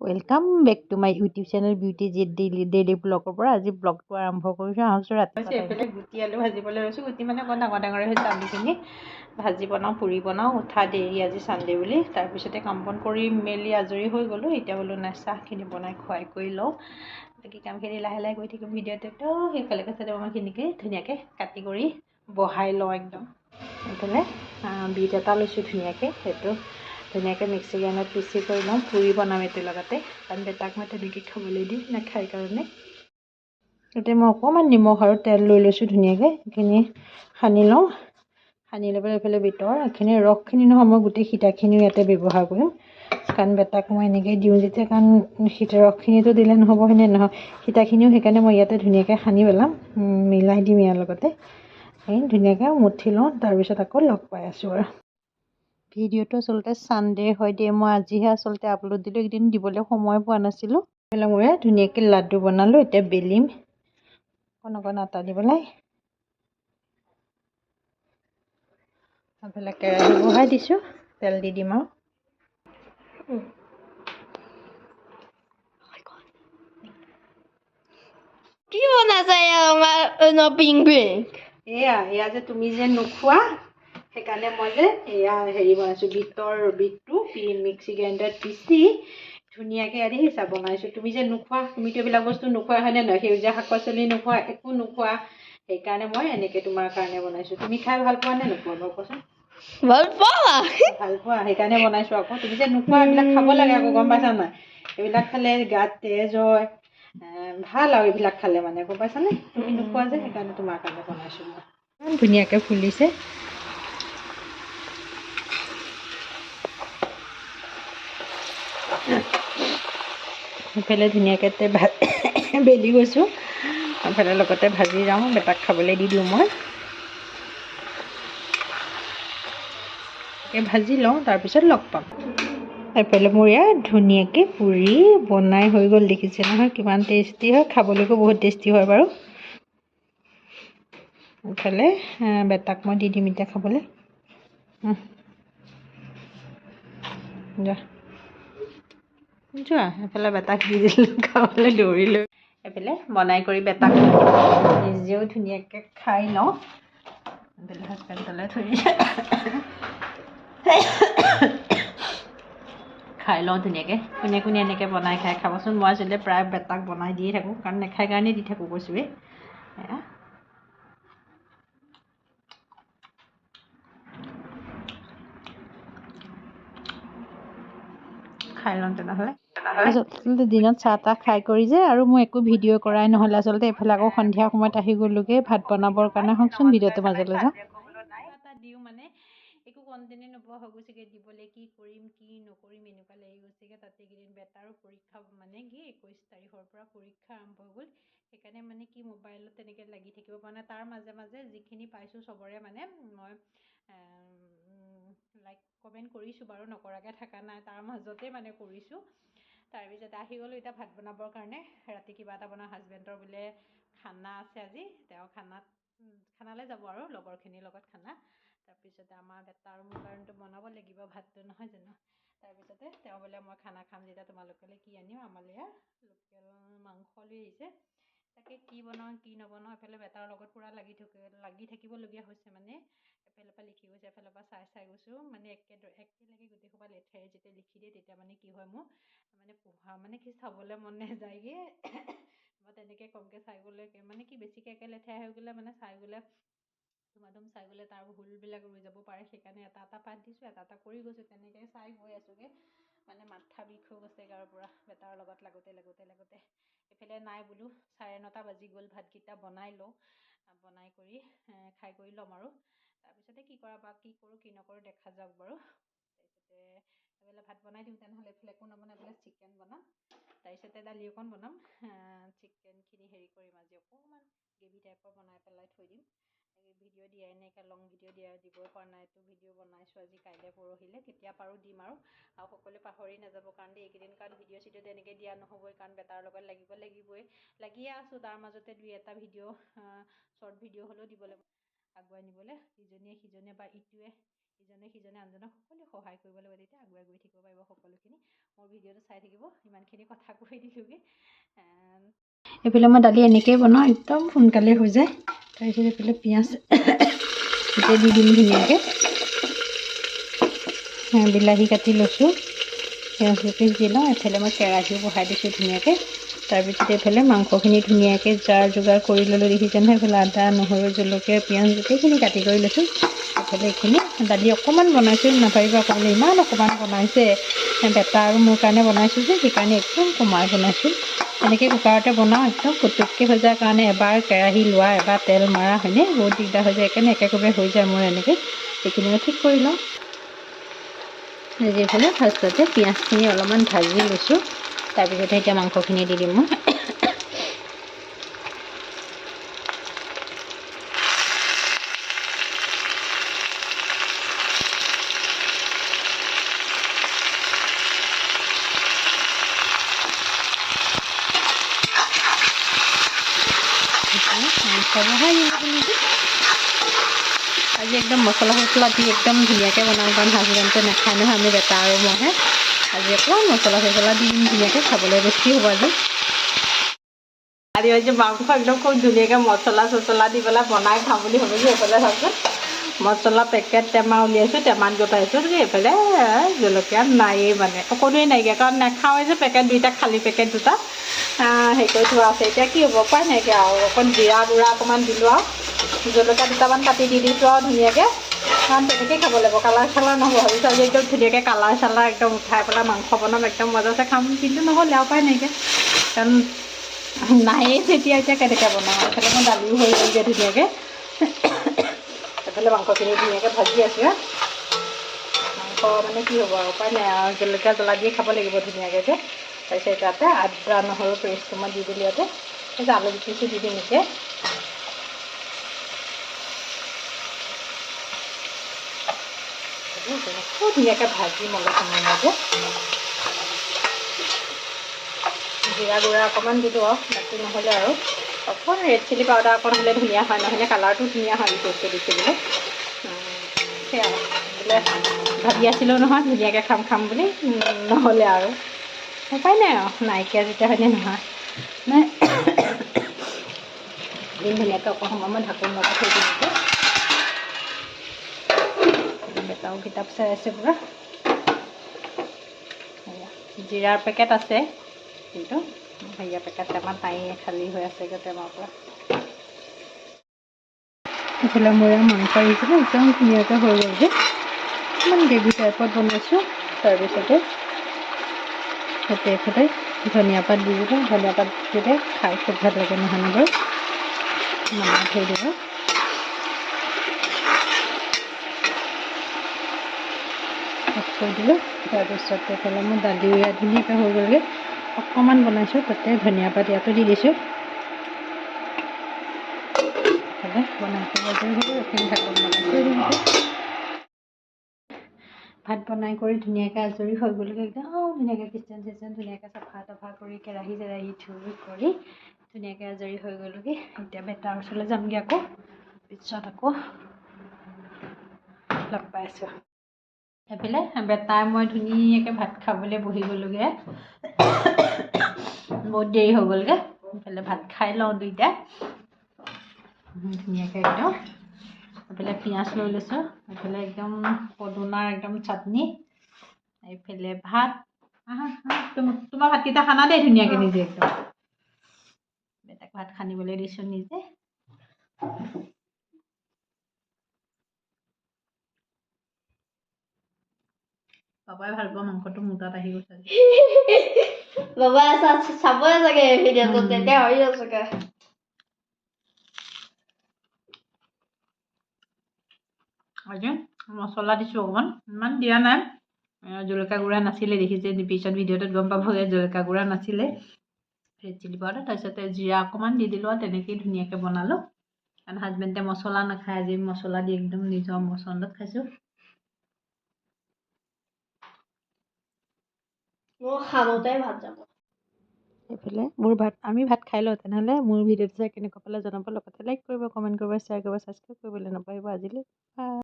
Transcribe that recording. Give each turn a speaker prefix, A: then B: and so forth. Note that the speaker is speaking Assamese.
A: Welcome back to my YouTube channel beauty Z daily daily ব্লগৰ পৰা। আজি ব্লগটো আৰম্ভ কৰিছোঁ আহকচোন ৰাতিপুৱা এইফালে গুটি আলু ভাজিবলৈ লৈছোঁ। গুটি মানে অকণ ডাঙৰ ডাঙৰ হৈছে আলুখিনি ভাজি বনাওঁ পুৰি বনাওঁ উঠা দেৰি আজি চানডে বুলি। তাৰপিছতে কাম বন কৰি মেলি আজৰি হৈ গ'লোঁ। এতিয়া বোলো নাই চাহখিনি বনাই খুৱাই কৰি লওঁ। বাকী কামখিনি লাহে লাহে কৰি থাকিম ভিডিঅ'টো। একদম সেইফালে কাছে আমাৰখিনিকে ধুনীয়াকৈ কাটি কৰি বহাই লওঁ একদম। এইফালে বিট এটা লৈছোঁ ধুনীয়াকৈ। সেইটো ধুনীয়াকৈ মিক্সি গ্ৰাইণ্ডাৰত পিচি কৰি লওঁ। পুৰি বনাম এইটোৰ লগতে কাৰণ বেটাক মই তেনেকৈ খাবলৈ দিম নাখায় কাৰণে। এতিয়া মই অকণমান নিমখ আৰু তেল লৈ লৈছোঁ ধুনীয়াকৈ। সেইখিনি সানি লওঁ। সানি লৈ পেলাই এইফালে ভিতৰ এইখিনি ৰসখিনি নহয় মই গোটেই সীতাখিনিও ইয়াতে ব্যৱহাৰ কৰিম। কাৰণ বেটাক মই এনেকৈ দিওঁ যেতিয়া কাৰণ সীতা ৰসখিনিতো দিলে নহ'ব হয়নে নহয়? সীতাখিনিও সেইকাৰণে মই ইয়াতে ধুনীয়াকৈ সানি পেলাম। মিলাই দিম ইয়াৰ লগতে। ধুনীয়াকৈ মুঠি লওঁ। তাৰপিছত আকৌ লগ পাই আছোঁ আৰু। ভিডিঅ'টো আচলতে ছানডে হয় দিয়ে মই আজিহে আচলতে আপলোড দিলোঁ এইকেইদিন দিবলৈ সময় পোৱা নাছিলোঁ। পেলাই মই ধুনীয়াকৈ লাডু বনালোঁ এতিয়া বেলিম। অকণ অকণ আটা দি পেলাই। এইফালে কেৰাহী বহাই দিছোঁ তেল দি দিম আৰু।
B: কি বনাইছে আমাৰ পিংক পিংক?
A: এয়া এয়া যে তুমি যে নোখোৱা সেইকাৰণে মই যে এয়া হেৰি বনাইছোঁ বিটৰ বিটটো মিক্সি গ্ৰাইণ্ডাৰত পিচি ধুনীয়াকৈ ইয়াত হিচাপ বনাইছোঁ। তুমি যে নোখোৱা তুমিতো এইবিলাক বস্তু নোখোৱা হয়নে নহয়? সেউজীয়া শাক পাচলি নোখোৱা একো নোখোৱা সেইকাৰণে মই এনেকৈ তোমাৰ কাৰণে বনাইছোঁ। তুমি খাই ভাল পোৱা নে নোপোৱা বাৰু কোৱাচোন?
B: ভাল পাৱা।
A: ভাল পোৱা সেইকাৰণে বনাইছোঁ আকৌ। তুমি যে নোখোৱা এইবিলাক খাব লাগে আকৌ গম পাইছা নাই? এইবিলাক খালে গাত তেজ হয় ভাল আৰু এইবিলাক খালে মানে গম পাইছানে? তুমি নোখোৱা যে সেইকাৰণে তোমাৰ কাৰণে বনাইছোঁ মই। ইমান ধুনীয়াকৈ ফুলিছে। সেইফালে ধুনীয়াকৈ ভা বেলি গৈছোঁ। সেইফালে লগতে ভাজি যাওঁ বেটাক খাবলৈ দি দিওঁ মই। ভাজি লওঁ তাৰপিছত লগ পাম। এইফালে মোৰ ইয়াত ধুনীয়াকৈ পুৰি বনাই হৈ গ'ল দেখিছে নহয় কিমান টেষ্টি হয়। খাবলৈকো বহুত টেষ্টি হয় বাৰু। এইফালে বেটাক মই দি দিম এতিয়া খাবলৈ। যা। যোৱা এইফালে বেটাক দি দিলোঁ খাবলৈ দৌৰিলৈ। এইফালে বনাই কৰি বেটাক নিজেও ধুনীয়াকৈ খাই লওঁ। এইফালে হাজবেণ্ডলৈ থৈ খাই লওঁ ধুনীয়াকৈ। কোনে কোনে এনেকৈ বনাই খাই খাবচোন। মই আচলতে প্ৰায় বেটাক বনাই দিয়ে থাকোঁ। কাৰণ নেখাই কাৰণেই দি থাকোঁ কৈছোঁৱেই এয়া খাই লওঁ তেনেহ'লে। আচলতে দিনত চাহ তাহ খাই কৰি যে আৰু মই একো ভিডিঅ' কৰাই নহ'লে আচলতে এইফালে আকৌ সন্ধিয়া সময়ত আহি গ'লোগৈ ভাত বনাবৰ কাৰণে হওকচোন ভিডিঅ'টো মাজলৈ যাওঁ। এটা দিওঁ মানে একো কণ্টেণ্টে নোপোৱা হৈ গৈছেগৈ দিবলৈ কি কৰিম কি নকৰিম এনেকুৱা লাগি গৈছেগৈ তাতে এইকেইদিন বেটাৰো পৰীক্ষা মানে কি একৈছ তাৰিখৰ পৰা পৰীক্ষা আৰম্ভ হৈ গ'ল সেইকাৰণে মানে কি মোবাইলত তেনেকৈ লাগি থাকিব পৰা নাই তাৰ মাজে মাজে যিখিনি পাইছোঁ চবৰে মানে মই লাইক কমেণ্ট কৰিছোঁ বাৰু নকৰাকৈ থকা নাই তাৰ মাজতে মানে কৰিছোঁ। তাৰপিছতে আহি গ'লোঁ এতিয়া ভাত বনাবৰ কাৰণে। ৰাতি কিবা এটা বনাওঁ হাজবেণ্ডৰ বোলে খানা আছে আজি তেওঁ খানাত খানালৈ যাব আৰু লগৰখিনিৰ লগত খানা। তাৰপিছতে আমাৰ বেটা আৰু মোৰ কাৰণেতো বনাব লাগিব ভাতটো নহয় জানো? তাৰপিছতে তেওঁ বোলে মই খানা খাম যেতিয়া তোমালোকলৈ কি আনিম? আমালৈ লোকেল মাংস লৈ আহিছে। তাকে কি বনাওঁ কি নবনাওঁ এফালে বেটাৰ লগত পূৰা লাগি থাকি লাগি থাকিবলগীয়া হৈছে মানে। এফালৰ পৰা লিখি গৈছে এফালৰ পৰা চাই চাই গৈছোঁ। মানে একেদৰে একেলগে গোটেই সোপা লেঠাৰি যেতিয়া লিখি দিয়ে তেতিয়া মানে কি হয় মোৰ মানে পঢ়া মানে কি চাবলৈ মন নাযায়গৈ। মই তেনেকৈ কমকৈ চাই গ'লে মানে কি বেছিকৈ একে লেঠাই হৈ গ'লে মানে চাই গ'লে ধুমাধুম চাই গ'লে তাৰ ভুলবিলাক ৰৈ যাব পাৰে। সেইকাৰণে এটা এটা পাত দিছোঁ এটা এটা কৰি গৈছোঁ তেনেকৈ চাই গৈ আছোঁগৈ। মানে মাথা বিষ হৈ গৈছে গাৰ পৰা বেটাৰ লগত লাগোতে লাগোতে লাগোতে। এইফালে নাই বোলো চাৰে নটা বাজি গ'ল ভাতকেইটা বনাই লওঁ। বনাই কৰি খাই কৰি ল'ম আৰু। তাৰপিছতে কি কৰা বা কি কৰোঁ কি নকৰোঁ দেখা যাওক বাৰু। তাৰপিছতে এইফালে ভাত বনাই দিওঁ তেনেহ'লে এইফালে একো নবনাই পেলাই চিকেন বনাম। তাৰপিছতে দালি অকণ বনাম। চিকেনখিনি হেৰি কৰিম আজি অকণমান গ্ৰেভি টাইপৰ বনাই পেলাই থৈ দিম। ভিডিঅ' দিয়াই নাই একে লং ভিডিঅ' দিয়া দিবই পৰা নাই তো ভিডিঅ' বনাইছোঁ আজি কাইলৈ পৰহিলৈ কেতিয়া পাৰোঁ দিম আৰু। আৰু সকলোৱে পাহৰি নাযাব কাৰণ দেই এইকেইদিন কাৰণ ভিডিঅ' চিডিঅ' তেনেকৈ দিয়া নহ'বই কাৰণ বেটাৰ লগত লাগিব লাগিবই। লাগিয়ে আছোঁ তাৰ মাজতে দুই এটা ভিডিঅ' শ্বৰ্ট ভিডিঅ' হ'লেও দিবলৈ আগুৱাই নিবলৈ ইজনীয়ে সিজনীয়ে বা ইটোৱে ইজনে সিজনে আনজনক সকলোৱে সহায় কৰিব লাগিব তেতিয়া আগুৱাই গৈ থাকিব পাৰিব সকলোখিনি। মোৰ ভিডিঅ'টো চাই থাকিব ইমানখিনি কথা কৈ দিলোঁগৈ। এইফালে মই দালি এনেকৈয়ে বনাওঁ একদম সোনকালে হৈ যায়। তাৰপিছত এইফালে পিঁয়াজ দি দিম ধুনীয়াকৈ। বিলাহী কাটি লৈছোঁ। পিঁয়াজ দুপিচ দি লওঁ এফালে মই কেৰাহীও বহাই দিছোঁ ধুনীয়াকৈ। তাৰপিছত এইফালে মাংসখিনি ধুনীয়াকৈ জাৰ যোগাৰ কৰি ল'লোঁ। দেখিছে নহয় এইফালে আদা নহৰু জলকীয়া পিঁয়াজ গোটেইখিনি কাটি কৰি লৈছোঁ। এইফালে এইখিনি দালি অকণমান বনাইছোঁ নাপাৰিব অকণমান ইমান অকণমান বনাইছে। বেটা আৰু মোৰ কাৰণে বনাইছোঁ যে সেইকাৰণে একদম কমাই বনাইছোঁ। এনেকৈ কুকাৰতে বনাওঁ একদম পুটুককৈ হৈ যায়। কাৰণে এবাৰ কেৰাহী লোৱা এবাৰ তেল মাৰা হয়নে? বহুত দিগদাৰ হৈ যায়। সেইকাৰণে একেকোবে হৈ যায় মোৰ এনেকৈ। এইখিনি মই ঠিক কৰি লওঁ। এইফালে ফাৰ্ষ্টতে পিঁয়াজখিনি অলপমান ভাজি লৈছোঁ। তাৰপিছতে এতিয়া মাংসখিনি দি দিম মই। একদম মছলা চছলা দি একদম ধুনীয়াকৈ বনাওঁ কাৰণ হাজবেণ্ডে নাখায় নহয়, আমি বেটা আৰু মইহে। আজি অকণমান মছলা চছলা দি ধুনীয়াকৈ খাবলৈ বেছি হ'ব আজি। আজি আজি মাংস একদম খুব ধুনীয়াকৈ মছলা চছলা দি পেলাই বনাই খাম বুলি ভাবিছোঁ, এইফালে চাওকচোন মছলা পেকেট টেমা উলিয়াইছোঁ, টেমাত গোটাইছোঁ এইফালে জলকীয়া নায়েই মানে অকণোৱেই নাইকিয়া। কাৰণ নাখাওঁৱেই যে পেকেট দুইটা, খালী পেকেট দুটা। হেৰি কৰি থোৱা আছে। এতিয়া কি হ'ব, উপায় নাইকিয়া আৰু অকণ জিৰা গুড়া অকণমান দিলোঁ আৰু। জলকীয়া দুটামান কাটি দি দিছোঁ আৰু ধুনীয়াকৈ। কাৰণ তেনেকৈয়ে খাব লাগিব, কালাৰ চালাৰ নহ'ব। ভাবিছোঁ আজি একদম ধুনীয়াকৈ কালাৰ চালাৰ একদম উঠাই পেলাই মাংস বনাম, একদম মজাছে খাম। কিন্তু নহ'লে আৰু উপায় নাইকিয়া। কাৰণ নায়েই যেতিয়া, এতিয়া কেনেকৈ বনাওঁ এইফালে মই দালিও হৈ গ'লগৈ ধুনীয়াকৈ। এইফালে মাংসখিনি ধুনীয়াকৈ ভাজি আছোঁ। মাংস মানে কি হ'ব আৰু, উপায় নাই আৰু। জলকীয়া জ্বলা দিয়ে খাব লাগিব ধুনীয়াকৈ যে। তাৰপিছত তাতে আদা নহৰু পেষ্টটো মই দি দিলোঁ ইয়াতে। তাৰপিছত আলু পিচি দি দিম এতিয়া। খুব ধুনীয়াকৈ ভাজি মলা সময়তে জিৰা গুড়া অকণমান দিলোঁ আৰু বাকী নহ'লে আৰু অকণ ৰেড চিলি পাউডাৰ অকণ হ'লে ধুনীয়া হয় নহ'লে কালাৰটো ধুনীয়া হয় বস্তু দিছিলোঁ সেয়া বোলে ভাবি আছিলোঁ নহয় ধুনীয়াকৈ খাম খাম বুলি নহ'লে আৰু উপায় নাই আৰু নাইকিয়া যেতিয়া হয়নে নহয় মানে দিম ধুনীয়াকৈ অকণ সময় মই ঢাকোন লগাই থৈ দিম বেটাও কিতাপ চাই আছে সেয়া জিৰাৰ পেকেট আছে, কিন্তু সেয়া পেকেট টেমা নাই খালী হৈ আছেগৈ টেমাৰ পৰা। এইফালে মোৰ মাংস আহিছিলে, একদম ধুনীয়াকৈ হৈ গ'ল যে। অকণমান গ্ৰেভি টাইপত বনাইছোঁ, তাৰপিছতে তাতে এইফালে ধনিয়া পাত দি দিলোঁ। ধনিয়া পাত দিলে খাই খুব ভালো লাগে নহয় বাৰু নমাই থৈ দিব অফ কৰি দিলোঁ তাৰপিছত এইফালে মোৰ দালিও ইয়াত ধুনীয়াকৈ হৈ গ'লগৈ। অকণমান বনাইছোঁ তাতে ধনিয়া পাত ইয়াতো দি দিছোঁ। এইফালে বনাই থৈ থৈ ভাত বনাই কৰি ধুনীয়াকৈ আজৰি হৈ গ'লগৈ একদম ধুনীয়াকৈ কিচেন চিচেন ধুনীয়াকৈ চাফা তাফা কৰি কেৰাহী চেৰাহী ধুই কৰি ধুনীয়াকৈ আজৰি হৈ গ'লোগৈ। এতিয়া বেটাৰ ওচৰলৈ যামগৈ আকৌ পিছত আকৌ লগ পাইছোঁ এইফালে বেটাই মই ধুনীয়াকৈ ভাত খাবলৈ বহি গ'লোগৈ। বহুত দেৰি হৈ গ'লগৈ। এইফালে ভাত খাই লওঁ দুইটাই ধুনীয়াকৈ একদম। এইফালে পিঁয়াজ লৈ লৈছোঁ। এইফালে একদম পদুনাৰ একদম চাটনি। এইফালে ভাত। তোমাৰ ভাতকেইটা খানা দেই ধুনীয়াকৈ নিজে একদম। বেটাক ভাত খানিবলৈ দিছোঁ নিজে। পাপাই ভাল পোৱা মাংসটো মোৰ তাত আহি গৈছে
B: বাবা চাবই চাগে ভিডিঅ'টো। তেতিয়া হৈ চাগে।
A: আজি মছলা দিছোঁ অকণমান ইমান দিয়া নাই। জলকীয়া গুড়া নাছিলে দেখিছে পিছত ভিডিঅ'টোত গম পাবগৈ জলকীয়া গুড়া নাছিলে। ৰেড চিলি পাউডাৰ তাৰপিছতে জিৰা অকণমান দি দিলোঁ আৰু তেনেকেই ধুনীয়াকৈ বনালোঁ। কাৰণ হাজবেণ্ডে মছলা নাখায় আজি মছলা দি একদম নিজৰ পচন্দত খাইছোঁ। এইফালে মোৰ ভাত আমি ভাত খাই লওঁ তেনেহ'লে মোৰ ভিডিঅ'টো চাই কেনেকুৱা পালে জনাব লগতে লাইক কৰিব কমেণ্ট কৰিব শ্বেয়াৰ কৰিব ছাবস্ক্ৰাইব কৰিবলৈ নাপাহৰিব আজিলৈ। বাই